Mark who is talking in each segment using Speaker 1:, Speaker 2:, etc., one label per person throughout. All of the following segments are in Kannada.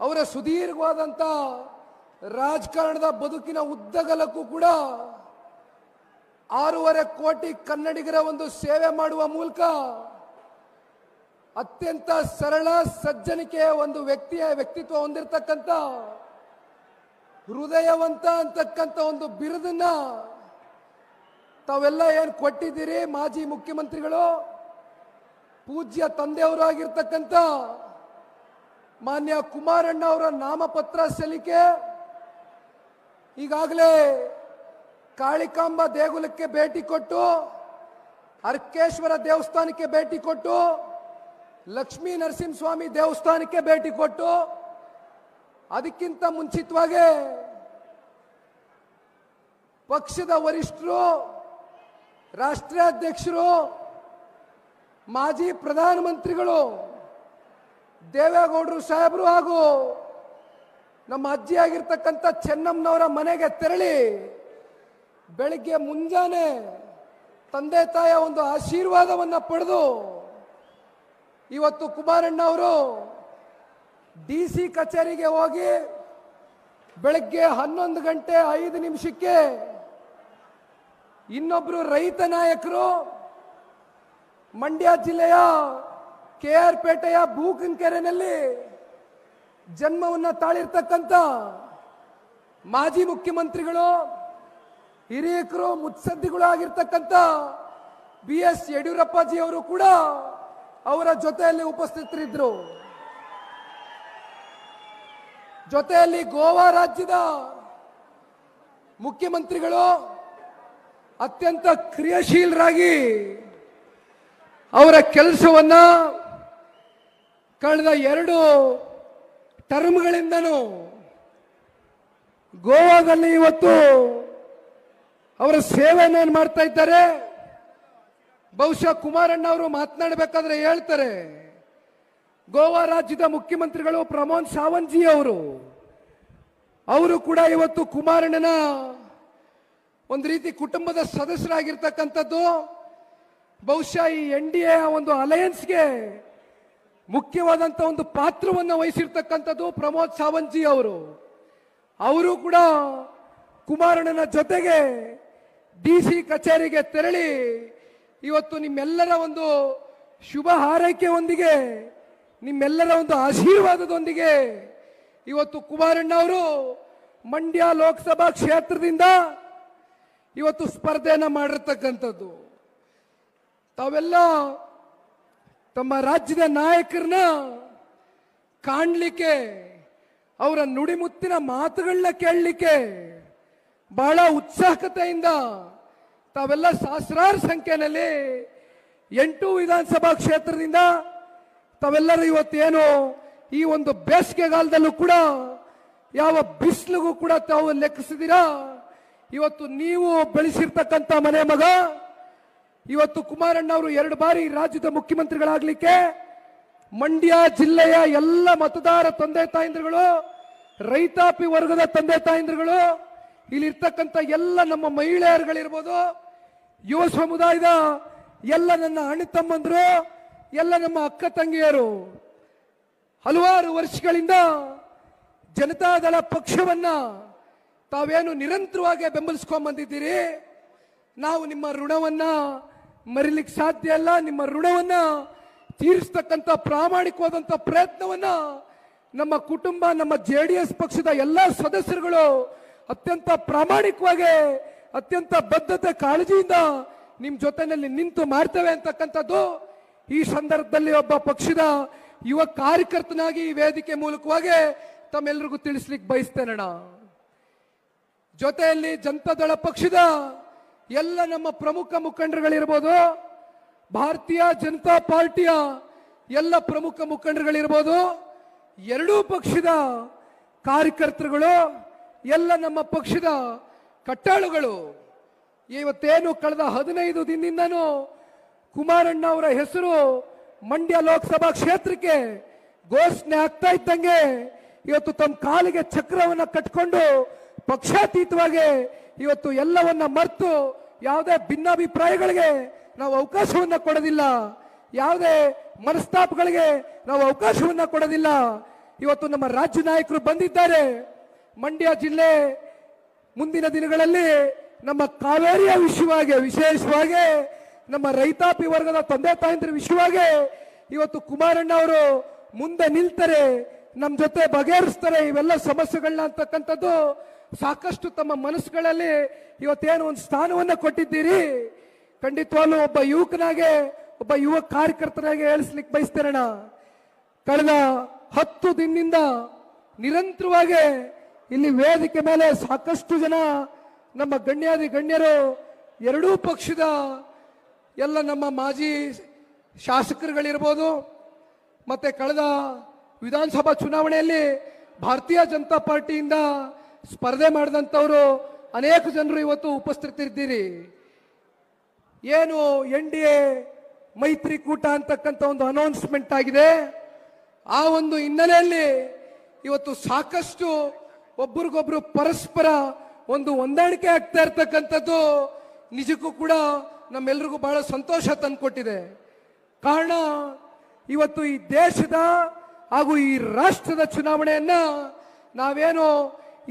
Speaker 1: ಅವರ ಸುದೀರ್ಘವಾದಂಥ ರಾಜಕಾರಣದ ಬದುಕಿನ ಉದ್ದಗಲಕ್ಕೂ ಕೂಡ ಆರೂವರೆ ಕೋಟಿ ಕನ್ನಡಿಗರ ಒಂದು ಸೇವೆ ಮಾಡುವ ಮೂಲಕ ಅತ್ಯಂತ ಸರಳ ಸಜ್ಜನಿಕೆಯ ಒಂದು ವ್ಯಕ್ತಿಯ ವ್ಯಕ್ತಿತ್ವ ಹೊಂದಿರತಕ್ಕಂಥ, ಹೃದಯವಂತ ಅಂತಕ್ಕಂಥ ಒಂದು ಬಿರುದನ್ನ ತಾವೆಲ್ಲ ಏನು ಕೊಟ್ಟಿದ್ದೀರಿ ಮಾಜಿ ಮುಖ್ಯಮಂತ್ರಿಗಳು? ಪೂಜ್ಯ ತಂದೆಯವರು ಆಗಿರ್ತಕ್ಕಂಥ ಮಾನ್ಯ ಕುಮಾರಣ್ಣ ಅವರ ನಾಮಪತ್ರ ಸಲ್ಲಿಕೆ. ಈಗಾಗಲೇ ಕಾಳಿಕಾಂಬ ದೇಗುಲಕ್ಕೆ ಭೇಟಿ ಕೊಟ್ಟು ಅರ್ಕೇಶ್ವರ ದೇವಸ್ಥಾನಕ್ಕೆ ಭೇಟಿ ಕೊಟ್ಟು, ಲಕ್ಷ್ಮೀ ನರಸಿಂಹಸ್ವಾಮಿ ದೇವಸ್ಥಾನಕ್ಕೆ ಭೇಟಿ ಕೊಟ್ಟು, ಅದಕ್ಕಿಂತ ಮುಂಚಿತವಾಗಿ ಪಕ್ಷದ ವರಿಷ್ಠರು ರಾಷ್ಟ್ರೀಯ ಅಧ್ಯಕ್ಷರು ಮಾಜಿ ಪ್ರಧಾನಮಂತ್ರಿಗಳು ದೇವೇಗೌಡರು ಸಾಹೇಬರು ಹಾಗೂ ನಮ್ಮ ಅಜ್ಜಿ ಆಗಿರ್ತಕ್ಕಂಥ ಚೆನ್ನಮ್ಮನವರ ಮನೆಗೆ ತೆರಳಿ ಬೆಳಿಗ್ಗೆ ಮುಂಜಾನೆ ತಂದೆ ತಾಯಿಯ ಒಂದು ಆಶೀರ್ವಾದವನ್ನು ಪಡೆದು ಇವತ್ತು ಕುಮಾರಣ್ಣ ಅವರು ಡಿ ಸಿ ಕಚೇರಿಗೆ ಹೋಗಿ ಬೆಳಗ್ಗೆ ಹನ್ನೊಂದು ಗಂಟೆ ಐದು ನಿಮಿಷಕ್ಕೆ ಇನ್ನೊಬ್ಬರು ರೈತ ನಾಯಕರು ಮಂಡ್ಯ ಜಿಲ್ಲೆಯ ಕೆ ಆರ್ ಪೇಟೆಯ ಬೂಕನ್ಕೆರೆನಲ್ಲಿ ಜನ್ಮವನ್ನ ತಾಳಿರ್ತಕ್ಕಂಥ ಮಾಜಿ ಮುಖ್ಯಮಂತ್ರಿಗಳು, ಹಿರಿಯಕರು ಮುತ್ಸದ್ದಿಗಳು ಆಗಿರ್ತಕ್ಕಂಥ ಬಿ ಎಸ್ ಯಡಿಯೂರಪ್ಪಾಜಿ ಅವರು ಕೂಡ ಅವರ ಜೊತೆಯಲ್ಲಿ ಉಪಸ್ಥಿತರಿದ್ದರು. ಜೊತೆಯಲ್ಲಿ ಗೋವಾ ರಾಜ್ಯದ ಮುಖ್ಯಮಂತ್ರಿಗಳು ಅತ್ಯಂತ ಕ್ರಿಯಾಶೀಲರಾಗಿ ಅವರ ಕೆಲಸವನ್ನ ಕಳೆದ ಎರಡು ಟರ್ಮ್ಗಳಿಂದನೂ ಗೋವಾದಲ್ಲಿ ಇವತ್ತು ಅವರ ಸೇವೆಯನ್ನು ಮಾಡ್ತಾ ಇದ್ದಾರೆ? ಬಹುಶಃ ಕುಮಾರಣ್ಣ ಅವರು ಮಾತನಾಡಬೇಕಾದ್ರೆ ಹೇಳ್ತಾರೆ, ಗೋವಾ ರಾಜ್ಯದ ಮುಖ್ಯಮಂತ್ರಿಗಳು ಪ್ರಮೋದ್ ಸಾವಂತ್ ಜಿ ಅವರು ಅವರು ಕೂಡ ಇವತ್ತು ಕುಮಾರಣ್ಣನ ಒಂದು ರೀತಿ ಕುಟುಂಬದ ಸದಸ್ಯರಾಗಿರ್ತಕ್ಕಂಥದ್ದು. ಬಹುಶಃ ಈ ಎನ್ ಡಿ ಎ ಒಂದು ಅಲಯನ್ಸ್ಗೆ ಮುಖ್ಯವಾದಂಥ ಒಂದು ಪಾತ್ರವನ್ನು ವಹಿಸಿರ್ತಕ್ಕಂಥದ್ದು ಪ್ರಮೋದ್ ಸಾವಂತ್ಜಿ ಅವರು. ಅವರು ಕೂಡ ಕುಮಾರಣ್ಣನ ಜೊತೆಗೆ ಡಿ ಸಿ ಕಚೇರಿಗೆ ತೆರಳಿ ಇವತ್ತು ನಿಮ್ಮೆಲ್ಲರ ಒಂದು ಶುಭ ಹಾರೈಕೆಯೊಂದಿಗೆ, ನಿಮ್ಮೆಲ್ಲರ ಒಂದು ಆಶೀರ್ವಾದದೊಂದಿಗೆ ಇವತ್ತು ಕುಮಾರಣ್ಣ ಅವರು ಮಂಡ್ಯ ಲೋಕಸಭಾ ಕ್ಷೇತ್ರದಿಂದ ಇವತ್ತು ಸ್ಪರ್ಧೆಯನ್ನು ಮಾಡಿರ್ತಕ್ಕಂಥದ್ದು. ತಾವೆಲ್ಲ ತಮ್ಮ ರಾಜ್ಯದ ನಾಯಕರನ್ನ ಕಾಣಲಿಕ್ಕೆ, ಅವರ ನುಡಿಮುತ್ತಿನ ಮಾತುಗಳನ್ನ ಕೇಳಲಿಕ್ಕೆ ಬಹಳ ಉತ್ಸಾಹಕತೆಯಿಂದ ತಾವೆಲ್ಲ ಸಹಸ್ರಾರು ಸಂಖ್ಯೆಯಲ್ಲಿ ಎಂಟು ವಿಧಾನಸಭಾ ಕ್ಷೇತ್ರದಿಂದ ತಾವೆಲ್ಲರೂ ಇವತ್ತೇನು ಈ ಒಂದು ಬೇಸಿಗೆಗಾಲದಲ್ಲೂ ಕೂಡ ಯಾವ ಬಿಸಿಲಿಗೂ ಕೂಡ ತಾವು ಲೆಕ್ಕಿಸಿದಿರಾ? ಇವತ್ತು ನೀವು ಬೆಳೆಸಿರ್ತಕ್ಕಂಥ ಮನೆ ಮಗ ಇವತ್ತು ಕುಮಾರಣ್ಣ ಅವರು ಎರಡು ಬಾರಿ ರಾಜ್ಯದ ಮುಖ್ಯಮಂತ್ರಿಗಳಾಗಲಿಕ್ಕೆ ಮಂಡ್ಯ ಜಿಲ್ಲೆಯ ಎಲ್ಲ ಮತದಾರ ತಂದೆ ತಾಯಂದ್ರಗಳು, ರೈತಾಪಿ ವರ್ಗದ ತಂದೆ ತಾಯಂದ್ರಗಳು, ಇಲ್ಲಿರ್ತಕ್ಕಂಥ ಎಲ್ಲ ನಮ್ಮ ಮಹಿಳೆಯರುಗಳಿರ್ಬೋದು, ಯುವ ಸಮುದಾಯದ ಎಲ್ಲ ನನ್ನ ಅಣ್ಣ ತಮ್ಮಂದ್ರು, ಎಲ್ಲ ನಮ್ಮ ಅಕ್ಕ ತಂಗಿಯರು, ಹಲವಾರು ವರ್ಷಗಳಿಂದ ಜನತಾದಳ ಪಕ್ಷವನ್ನ ತಾವೇನು ನಿರಂತರವಾಗಿ ಬೆಂಬಲಿಸ್ಕೊಂಡ್ ಬಂದಿದ್ದೀರಿ? ನಾವು ನಿಮ್ಮ ಋಣವನ್ನ ಮರಿಲಿಕ್ಕೆ ಸಾಧ್ಯ ಅಲ್ಲ. ನಿಮ್ಮ ಋಣವನ್ನ ತೀರಿಸ್ತಕ್ಕಂಥ ಪ್ರಾಮಾಣಿಕವಾದಂಥ ಪ್ರಯತ್ನವನ್ನ ನಮ್ಮ ಕುಟುಂಬ, ನಮ್ಮ ಜೆ ಡಿ ಎಸ್ ಪಕ್ಷದ ಎಲ್ಲ ಸದಸ್ಯರುಗಳು ಅತ್ಯಂತ ಪ್ರಾಮಾಣಿಕವಾಗಿ, ಅತ್ಯಂತ ಬದ್ಧತೆ, ಕಾಳಜಿಯಿಂದ ನಿಮ್ಮ ಜೊತೆನಲ್ಲಿ ನಿಂತು ಮಾಡ್ತೇವೆ ಅಂತಕ್ಕಂಥದ್ದು ಈ ಸಂದರ್ಭದಲ್ಲಿ ಒಬ್ಬ ಪಕ್ಷದ ಯುವ ಕಾರ್ಯಕರ್ತನಾಗಿ ಈ ವೇದಿಕೆ ಮೂಲಕವಾಗಿ ತಮ್ಮೆಲ್ಲರಿಗೂ ತಿಳಿಸ್ಲಿಕ್ಕೆ ಬಯಸ್ತೇನಣ್ಣ. ಜೊತೆಯಲ್ಲಿ ಜನತಾದಳ ಪಕ್ಷದ ಎಲ್ಲ ನಮ್ಮ ಪ್ರಮುಖ ಮುಖಂಡರುಗಳಿರ್ಬೋದು, ಭಾರತೀಯ ಜನತಾ ಪಾರ್ಟಿಯ ಎಲ್ಲ ಪ್ರಮುಖ ಮುಖಂಡರುಗಳಿರ್ಬೋದು, ಎರಡೂ ಪಕ್ಷದ ಕಾರ್ಯಕರ್ತರುಗಳು, ಎಲ್ಲ ನಮ್ಮ ಪಕ್ಷದ ಕಟ್ಟಾಳುಗಳು. ಇವತ್ತೇನು ಕಳೆದ ಹದಿನೈದು ದಿನದಿಂದನೂ ಕುಮಾರಣ್ಣ ಅವರ ಹೆಸರು ಮಂಡ್ಯ ಲೋಕಸಭಾ ಕ್ಷೇತ್ರಕ್ಕೆ ಘೋಷಣೆ ಆಗ್ತಾ ಇದ್ದಂಗೆ, ಇವತ್ತು ತಮ್ಮ ಕಾಲಿಗೆ ಚಕ್ರವನ್ನ ಕಟ್ಕೊಂಡು ಪಕ್ಷಾತೀತವಾಗಿ ಇವತ್ತು ಎಲ್ಲವನ್ನ ಮರೆತು ಯಾವುದೇ ಭಿನ್ನಾಭಿಪ್ರಾಯಗಳಿಗೆ ನಾವು ಅವಕಾಶವನ್ನ ಕೊಡೋದಿಲ್ಲ. ಯಾವುದೇ ಮನಸ್ತಾಪಗಳಿಗೆ ನಾವು ಅವಕಾಶವನ್ನ ಕೊಡೋದಿಲ್ಲ. ಇವತ್ತು ನಮ್ಮ ರಾಜ್ಯ ನಾಯಕರು ಬಂದಿದ್ದಾರೆ. ಮಂಡ್ಯ ಜಿಲ್ಲೆ ಮುಂದಿನ ದಿನಗಳಲ್ಲಿ ನಮ್ಮ ಕಾವೇರಿಯ ವಿಷಯವಾಗಿ, ವಿಶೇಷವಾಗಿ ನಮ್ಮ ರೈತಾಪಿ ವರ್ಗದ ತಂದೆ ತಾಯಂದಿರ ವಿಷಯವಾಗಿ ಇವತ್ತು ಕುಮಾರಣ್ಣ ಅವರು ಮುಂದೆ ನಿಲ್ತಾರೆ ನಮ್ಮ ಜೊತೆ ಬಗೆಹರಿಸ್ತಾರೆ ಇವೆಲ್ಲ ಸಮಸ್ಯೆಗಳನ್ನ ಅಂತಕ್ಕಂಥದ್ದು ಸಾಕಷ್ಟು ತಮ್ಮ ಮನಸ್ಸುಗಳಲ್ಲಿ ಇವತ್ತೇನು ಒಂದು ಸ್ಥಾನವನ್ನ ಕೊಟ್ಟಿದ್ದೀರಿ? ಖಂಡಿತವಾಗ್ಲೂ ಒಬ್ಬ ಯುವಕನಾಗೆ, ಒಬ್ಬ ಯುವ ಕಾರ್ಯಕರ್ತನಾಗೆ ಹೇಳಿಸ್ಲಿಕ್ಕೆ ಬಯಸ್ತೇನೆ ಕಳೆದ ಹತ್ತು ದಿನದಿಂದ ನಿರಂತರವಾಗಿ ಇಲ್ಲಿ ವೇದಿಕೆ ಮೇಲೆ ಸಾಕಷ್ಟು ಜನ ನಮ್ಮ ಗಣ್ಯಾದಿ ಗಣ್ಯರು, ಎರಡೂ ಪಕ್ಷದ ಎಲ್ಲ ನಮ್ಮ ಮಾಜಿ ಶಾಸಕರುಗಳಿರ್ಬೋದು, ಮತ್ತೆ ಕಳೆದ ವಿಧಾನಸಭಾ ಚುನಾವಣೆಯಲ್ಲಿ ಭಾರತೀಯ ಜನತಾ ಪಾರ್ಟಿಯಿಂದ ಸ್ಪರ್ಧೆ ಮಾಡಿದಂಥವರು ಅನೇಕ ಜನರು ಇವತ್ತು ಉಪಸ್ಥಿತರಿದ್ದೀರಿ. ಏನು ಎನ್ ಡಿ ಎ ಮೈತ್ರಿಕೂಟ ಅಂತಕ್ಕಂಥ ಒಂದು ಅನೌನ್ಸ್ಮೆಂಟ್ ಆಗಿದೆ. ಆ ಒಂದು ಹಿನ್ನೆಲೆಯಲ್ಲಿ ಇವತ್ತು ಸಾಕಷ್ಟು ಒಬ್ರಿಗೊಬ್ರು ಪರಸ್ಪರ ಒಂದು ಹೊಂದಾಣಿಕೆ ಆಗ್ತಾ ಇರ್ತಕ್ಕಂಥದ್ದು ನಿಜಕ್ಕೂ ಕೂಡ ನಮ್ಮೆಲ್ರಿಗೂ ಬಹಳ ಸಂತೋಷ ತಂದುಕೊಟ್ಟಿದೆ. ಕಾರಣ ಇವತ್ತು ಈ ದೇಶದ ಹಾಗೂ ಈ ರಾಷ್ಟ್ರದ ಚುನಾವಣೆಯನ್ನ ನಾವೇನು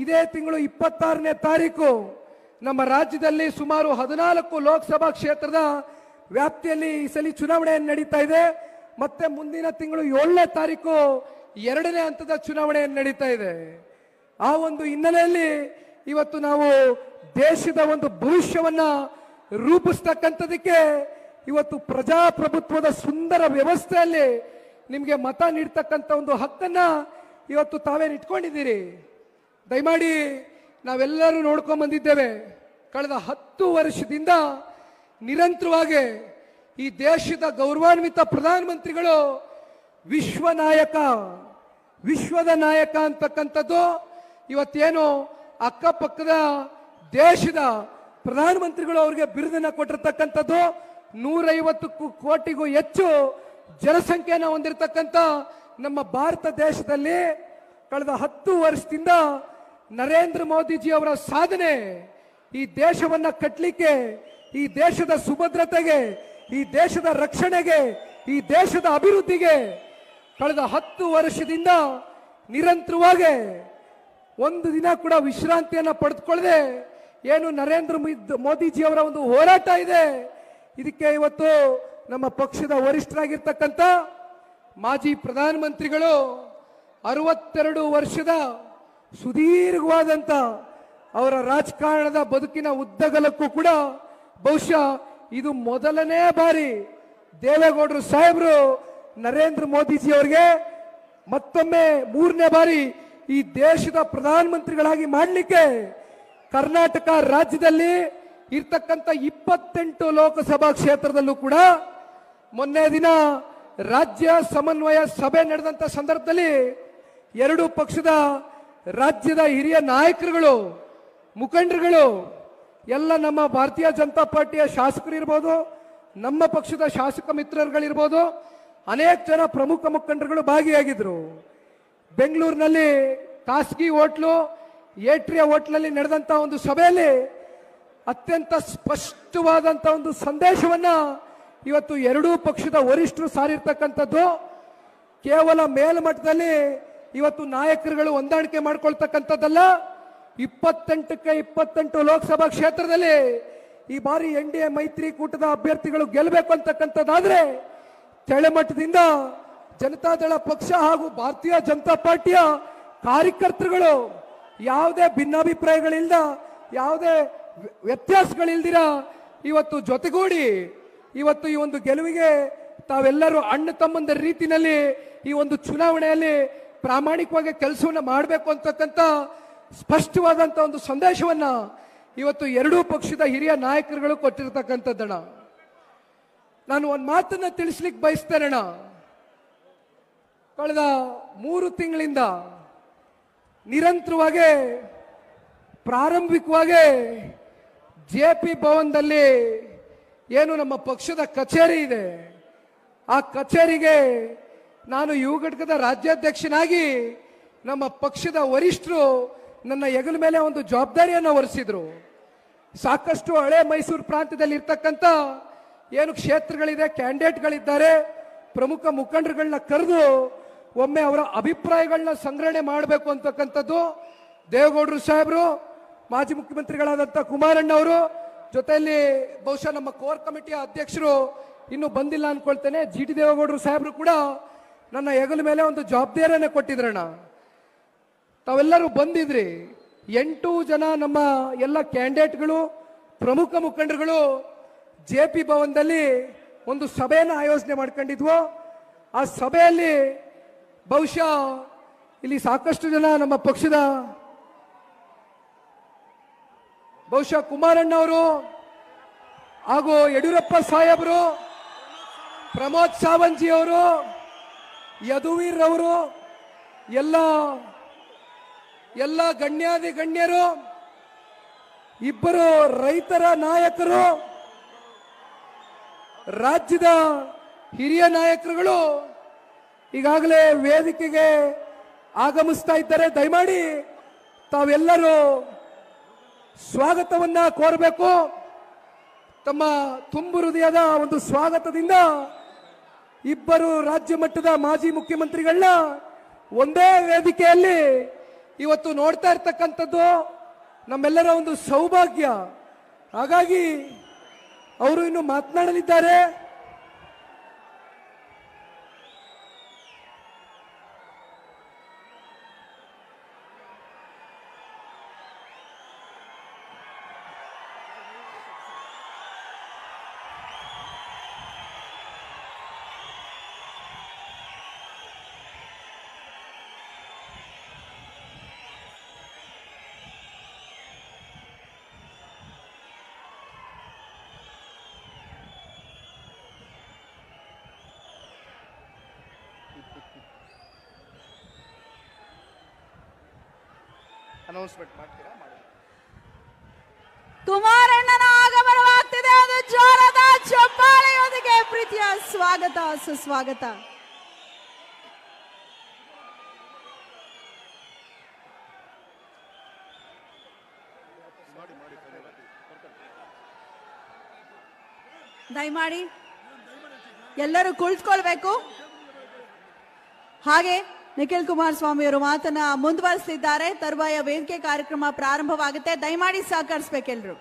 Speaker 1: ಇದೇ ತಿಂಗಳು ಇಪ್ಪತ್ತಾರನೇ ತಾರೀಕು ನಮ್ಮ ರಾಜ್ಯದಲ್ಲಿ ಸುಮಾರು ಹದಿನಾಲ್ಕು ಲೋಕಸಭಾ ಕ್ಷೇತ್ರದ ವ್ಯಾಪ್ತಿಯಲ್ಲಿ ಈ ಸಲ ಚುನಾವಣೆ ನಡೀತಾ ಇದೆ. ಮತ್ತೆ ಮುಂದಿನ ತಿಂಗಳು ಏಳನೇ ತಾರೀಕು ಎರಡನೇ ಹಂತದ ಚುನಾವಣೆ ನಡೀತಾ ಇದೆ. ಆ ಒಂದು ಹಿನ್ನೆಲೆಯಲ್ಲಿ ಇವತ್ತು ನಾವು ದೇಶದ ಒಂದು ಭವಿಷ್ಯವನ್ನ ರೂಪಿಸ್ತಕ್ಕಂಥದಕ್ಕೆ ಇವತ್ತು ಪ್ರಜಾಪ್ರಭುತ್ವದ ಸುಂದರ ವ್ಯವಸ್ಥೆಯಲ್ಲಿ ನಿಮಗೆ ಮತ ನೀಡ್ತಕ್ಕಂಥ ಒಂದು ಹಕ್ಕನ್ನ ಇವತ್ತು ತಾವೇನು ಇಟ್ಕೊಂಡಿದ್ದೀರಿ? ದಯಮಾಡಿ ನಾವೆಲ್ಲರೂ ನೋಡ್ಕೊಂಡ್ ಬಂದಿದ್ದೇವೆ. ಕಳೆದ ಹತ್ತು ವರ್ಷದಿಂದ ನಿರಂತರವಾಗಿ ಈ ದೇಶದ ಗೌರವಾನ್ವಿತ ಪ್ರಧಾನಮಂತ್ರಿಗಳು ವಿಶ್ವ ನಾಯಕ, ವಿಶ್ವದ ನಾಯಕ ಅಂತಕ್ಕಂಥದ್ದು ಇವತ್ತೇನು ಅಕ್ಕಪಕ್ಕದ ದೇಶದ ಪ್ರಧಾನಮಂತ್ರಿಗಳು ಅವರಿಗೆ ಬಿರುದನ್ನು ಕೊಟ್ಟಿರ್ತಕ್ಕಂಥದ್ದು ನೂರೈವತ್ತಕ್ಕೂ ಕೋಟಿಗೂ ಹೆಚ್ಚು ಜನಸಂಖ್ಯೆಯನ್ನು ಹೊಂದಿರತಕ್ಕಂಥ ನಮ್ಮ ಭಾರತ ದೇಶದಲ್ಲಿ ಕಳೆದ ಹತ್ತು ವರ್ಷದಿಂದ ನರೇಂದ್ರ ಮೋದಿಜಿ ಅವರ ಸಾಧನೆ ಈ ದೇಶವನ್ನ ಕಟ್ಟಲಿಕ್ಕೆ ಈ ದೇಶದ ಸುಭದ್ರತೆಗೆ, ಈ ದೇಶದ ರಕ್ಷಣೆಗೆ, ಈ ದೇಶದ ಅಭಿವೃದ್ಧಿಗೆ ಕಳೆದ ಹತ್ತು ವರ್ಷದಿಂದ ನಿರಂತರವಾಗಿ ಒಂದು ದಿನ ಕೂಡ ವಿಶ್ರಾಂತಿಯನ್ನು ಪಡೆದುಕೊಳ್ಳದೆ ಏನು ನರೇಂದ್ರ ಮೋದಿ- ಮೋದಿಜಿ ಅವರ ಒಂದು ಹೋರಾಟ ಇದೆ. ಇದಕ್ಕೆ ಇವತ್ತು ನಮ್ಮ ಪಕ್ಷದ ವರಿಷ್ಠರಾಗಿರ್ತಕ್ಕಂಥ ಮಾಜಿ ಪ್ರಧಾನಮಂತ್ರಿಗಳು ಅರವತ್ತೆರಡು ವರ್ಷದ ಸುದೀರ್ಘವಾದಂತ ಅವರ ರಾಜಕಾರಣದ ಬದುಕಿನ ಉದ್ದಗಲಕ್ಕೂ ಕೂಡ ಬಹುಶಃ ಇದು ಮೊದಲನೇ ಬಾರಿ ದೇವೇಗೌಡರು ಸಾಹೇಬರು ನರೇಂದ್ರ ಮೋದಿಜಿ ಅವರಿಗೆ ಮತ್ತೊಮ್ಮೆ ಮೂರನೇ ಬಾರಿ ಈ ದೇಶದ ಪ್ರಧಾನಮಂತ್ರಿಗಳಾಗಿ ಮಾಡಲಿಕ್ಕೆ ಕರ್ನಾಟಕ ರಾಜ್ಯದಲ್ಲಿ ಇರ್ತಕ್ಕಂಥ ಇಪ್ಪತ್ತೆಂಟು ಲೋಕಸಭಾ ಕ್ಷೇತ್ರದಲ್ಲೂ ಕೂಡ ಮೊನ್ನೆ ದಿನ ರಾಜ್ಯ ಸಮನ್ವಯ ಸಭೆ ನಡೆದಂಥ ಸಂದರ್ಭದಲ್ಲಿ ಎರಡು ಪಕ್ಷದ ರಾಜ್ಯದ ಹಿರಿಯ ನಾಯಕರುಗಳು, ಮುಖಂಡರುಗಳು, ಎಲ್ಲ ನಮ್ಮ ಭಾರತೀಯ ಜನತಾ ಪಾರ್ಟಿಯ ಶಾಸಕರು ಇರ್ಬೋದು, ನಮ್ಮ ಪಕ್ಷದ ಶಾಸಕ ಮಿತ್ರರುಗಳಿರ್ಬೋದು, ಅನೇಕ ಜನ ಪ್ರಮುಖ ಮುಖಂಡರುಗಳು ಭಾಗಿಯಾಗಿದ್ರು. ಬೆಂಗಳೂರಿನಲ್ಲಿ ಖಾಸಗಿ ಹೋಟ್ಲು, ಏಟ್ರಿಯ ಹೋಟ್ಲಲ್ಲಿ ನಡೆದಂತ ಒಂದು ಸಭೆಯಲ್ಲಿ ಅತ್ಯಂತ ಸ್ಪಷ್ಟವಾದಂತ ಒಂದು ಸಂದೇಶವನ್ನ ಇವತ್ತು ಎರಡೂ ಪಕ್ಷದ ವರಿಷ್ಠರು ಸಾರಿರ್ತಕ್ಕಂಥದ್ದು. ಕೇವಲ ಮೇಲ್ಮಟ್ಟದಲ್ಲಿ ಇವತ್ತು ನಾಯಕರುಗಳು ಹೊಂದಾಣಿಕೆ ಮಾಡ್ಕೊಳ್ತಕ್ಕಂಥದ್ದಲ್ಲ, ಇಪ್ಪತ್ತೆಂಟಕ್ಕೆ ಇಪ್ಪತ್ತೆಂಟು ಲೋಕಸಭಾ ಕ್ಷೇತ್ರದಲ್ಲಿ ಈ ಬಾರಿ ಎನ್ ಡಿ ಎ ಮೈತ್ರಿಕೂಟದ ಅಭ್ಯರ್ಥಿಗಳು ಗೆಲ್ಲಬೇಕು ಅಂತಕ್ಕಂಥದ್ದಾದ್ರೆ ತೆಳಮಟ್ಟದಿಂದ ಜನತಾದಳ ಪಕ್ಷ ಹಾಗೂ ಭಾರತೀಯ ಜನತಾ ಪಾರ್ಟಿಯ ಕಾರ್ಯಕರ್ತರುಗಳು ಯಾವುದೇ ಭಿನ್ನಾಭಿಪ್ರಾಯಗಳಿಲ್ಲದ, ಯಾವುದೇ ವ್ಯ- ವ್ಯತ್ಯಾಸಗಳಿಲ್ದಿರ ಇವತ್ತು ಜೊತೆಗೂಡಿ ಇವತ್ತು ಈ ಒಂದು ಗೆಲುವಿಗೆ ತಾವೆಲ್ಲರೂ ಅಣ್ಣ ತಮ್ಮಂದರ ರೀತಿಯಲ್ಲಿ ಈ ಒಂದು ಚುನಾವಣೆಯಲ್ಲಿ ಪ್ರಾಮಾಣಿಕವಾಗಿ ಕೆಲಸವನ್ನು ಮಾಡಬೇಕು ಅಂತಕ್ಕಂಥ ಸ್ಪಷ್ಟವಾದಂಥ ಒಂದು ಸಂದೇಶವನ್ನ ಇವತ್ತು ಎರಡೂ ಪಕ್ಷದ ಹಿರಿಯ ನಾಯಕರುಗಳು ಕೊಟ್ಟಿರ್ತಕ್ಕಂಥದ್ದಣ ನಾನು ಒಂದು ಮಾತನ್ನ ತಿಳಿಸ್ಲಿಕ್ಕೆ ಬಯಸ್ತೇನಣ್ಣ. ಕಳೆದ ಮೂರು ತಿಂಗಳಿಂದ ನಿರಂತರವಾಗಿ, ಪ್ರಾರಂಭಿಕವಾಗಿ ಜೆ ಪಿ ಭವನದಲ್ಲಿ ಏನು ನಮ್ಮ ಪಕ್ಷದ ಕಚೇರಿ ಇದೆ. ಆ ಕಚೇರಿಗೆ ನಾನು ಯುವ ಘಟಕದ ರಾಜ್ಯಾಧ್ಯಕ್ಷನಾಗಿ ನಮ್ಮ ಪಕ್ಷದ ವರಿಷ್ಠರು ನನ್ನ ಹೆಗಲ ಮೇಲೆ ಒಂದು ಜವಾಬ್ದಾರಿಯನ್ನು ಹೊರಿಸಿದ್ರು. ಸಾಕಷ್ಟು ಹಳೆ ಮೈಸೂರು ಪ್ರಾಂತ್ಯದಲ್ಲಿ ಇರ್ತಕ್ಕಂಥ ಏನು ಕ್ಷೇತ್ರಗಳಿದೆ, ಕ್ಯಾಂಡಿಡೇಟ್ಗಳಿದ್ದಾರೆ, ಪ್ರಮುಖ ಮುಖಂಡರುಗಳನ್ನ ಕರೆದು ಒಮ್ಮೆ ಅವರ ಅಭಿಪ್ರಾಯಗಳನ್ನ ಸಂಗ್ರಹಣೆ ಮಾಡಬೇಕು ಅಂತಕ್ಕಂಥದ್ದು ದೇವೇಗೌಡರು ಸಾಹೇಬರು, ಮಾಜಿ ಮುಖ್ಯಮಂತ್ರಿಗಳಾದಂಥ ಕುಮಾರಣ್ಣ ಅವರು ಜೊತೆಯಲ್ಲಿ ಬಹುಶಃ ನಮ್ಮ ಕೋರ್ ಕಮಿಟಿಯ ಅಧ್ಯಕ್ಷರು ಇನ್ನೂ ಬಂದಿಲ್ಲ ಅನ್ಕೊಳ್ತೇನೆ. ಜಿ ಟಿ ದೇವೇಗೌಡರು ಸಾಹೇಬರು ಕೂಡ ನನ್ನ ಹೆಗಲ ಮೇಲೆ ಒಂದು ಜವಾಬ್ದಾರಿಯನ್ನು ಕೊಟ್ಟಿದ್ರಣ್ಣ ತಾವೆಲ್ಲರೂ ಬಂದಿದ್ರಿ. ಎಂಟು ಜನ ನಮ್ಮ ಎಲ್ಲ ಕ್ಯಾಂಡಿಡೇಟ್ಗಳು, ಪ್ರಮುಖ ಮುಖಂಡರುಗಳು ಜೆ ಪಿ ಭವನದಲ್ಲಿ ಒಂದು ಸಭೆಯನ್ನು ಆಯೋಜನೆ ಮಾಡ್ಕೊಂಡಿದ್ವು. ಆ ಸಭೆಯಲ್ಲಿ ಬಹುಶಃ ಇಲ್ಲಿ ಸಾಕಷ್ಟು ಜನ ನಮ್ಮ ಪಕ್ಷದ ಬಹುಶಃ ಕುಮಾರಣ್ಣ ಅವರು ಹಾಗೂ ಯಡಿಯೂರಪ್ಪ ಸಾಹೇಬರು, ಪ್ರಮೋದ್ ಸಾವಂಜಿ ಅವರು ಯದುವೀರ್ ಅವರು ಎಲ್ಲ ಎಲ್ಲ ಗಣ್ಯಾದಿ ಗಣ್ಯರು, ಇಬ್ಬರು ರೈತರ ನಾಯಕರು, ರಾಜ್ಯದ ಹಿರಿಯ ನಾಯಕರುಗಳು ಈಗಾಗಲೇ ವೇದಿಕೆಗೆ ಆಗಮಿಸ್ತಾ ಇದ್ದಾರೆ. ದಯಮಾಡಿ ತಾವೆಲ್ಲರೂ ಸ್ವಾಗತವನ್ನ ಕೋರಬೇಕು. ತಮ್ಮ ತುಂಬು ಹೃದಯದ ಒಂದು ಸ್ವಾಗತದಿಂದ ಇಬ್ಬರು ರಾಜ್ಯ ಮಟ್ಟದ ಮಾಜಿ ಮುಖ್ಯಮಂತ್ರಿಗಳನ್ನ ಒಂದೇ ವೇದಿಕೆಯಲ್ಲಿ ಇವತ್ತು ನೋಡ್ತಾ ಇರ್ತಕ್ಕಂಥದ್ದು ನಮ್ಮೆಲ್ಲರ ಒಂದು ಸೌಭಾಗ್ಯ. ಹಾಗಾಗಿ ಅವರು ಇನ್ನು ಮಾತನಾಡಲಿದ್ದಾರೆ. ಅನೌನ್ಸ್ಮೆಂಟ್ ಮಾಡ್ತೀರಾ? ಮಾಡಿ
Speaker 2: ಕುಮಾರಣ್ಣನ ಆಗಮನವಾಗ್ತಿದೆ ಅದು ಜೋರದ ಚಪ್ಪಾಳೆಯೊಂದಿಗೆ ಪ್ರೀತಿಯ ಸ್ವಾಗತ, ಸುಸ್ವಾಗತ. ದಯಮಾಡಿ ಎಲ್ಲರೂ ಕುಳಿತುಕೊಳ್ಬೇಕು. ಹಾಗೆ ನಿಖಿಲ್ ಕುಮಾರಸ್ವಾಮಿ ಅವರು ಮಾತನ್ನ ಮುಂದುವರಿಸಲಿದ್ದಾರೆ ತರುವಾಯ ವೇದಿಕೆ ಕಾರ್ಯಕ್ರಮ ಪ್ರಾರಂಭವಾಗುತ್ತೆ. ದಯಮಾಡಿ ಸಹಕರಿಸಬೇಕೆಲ್ಲರೂ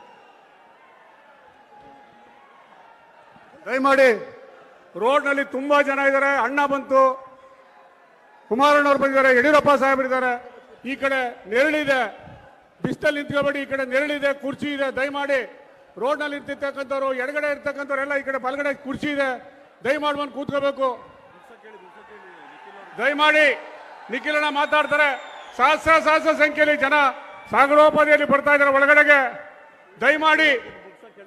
Speaker 3: ದಯಮಾಡಿ, ರೋಡ್ನಲ್ಲಿ ತುಂಬಾ ಜನ ಇದ್ದಾರೆ. ಅಣ್ಣ ಬಂತು. ಕುಮಾರಣ್ಣವ್ರು ಬಂದಿದ್ದಾರೆ ಯಡಿಯೂರಪ್ಪ ಸಾಹೇಬರಿದ್ದಾರೆ ಈ ಕಡೆ ನೆರಳಿದೆ ಬಿಸ್ತಲ್ ನಿಂತ್ಕೋಬೇಡಿ. ಈ ಕಡೆ ನೆರಳಿದೆ ಕುರ್ಚಿ ಇದೆ. ದಯಮಾಡಿ, ರೋಡ್ನಲ್ಲಿ ನಿಂತಿರ್ತಕ್ಕಂಥವ್ರು, ಎಡಗಡೆ ಇರ್ತಕ್ಕಂಥವ್ರೆಲ್ಲ ಈ ಕಡೆ ಬಲಗಡೆ ಕುರ್ಚಿ ಇದೆ. ದಯಮಾಡಿ ಬಂದು ಕೂತ್ಕೋಬೇಕು. ದಯಮಾಡಿ ನಿಖಿಲಣ್ಣ ಮಾತಾಡ್ತಾರೆ. ಸಹಸ್ರ ಸಹಸ್ರ ಸಂಖ್ಯೆಯಲ್ಲಿ ಜನ ಸಾಗರೋಪಾದಿಯಲ್ಲಿ ಬರ್ತಾ ಇದ್ದಾರೆ ಒಳಗಡೆಗೆ. ದಯಮಾಡಿ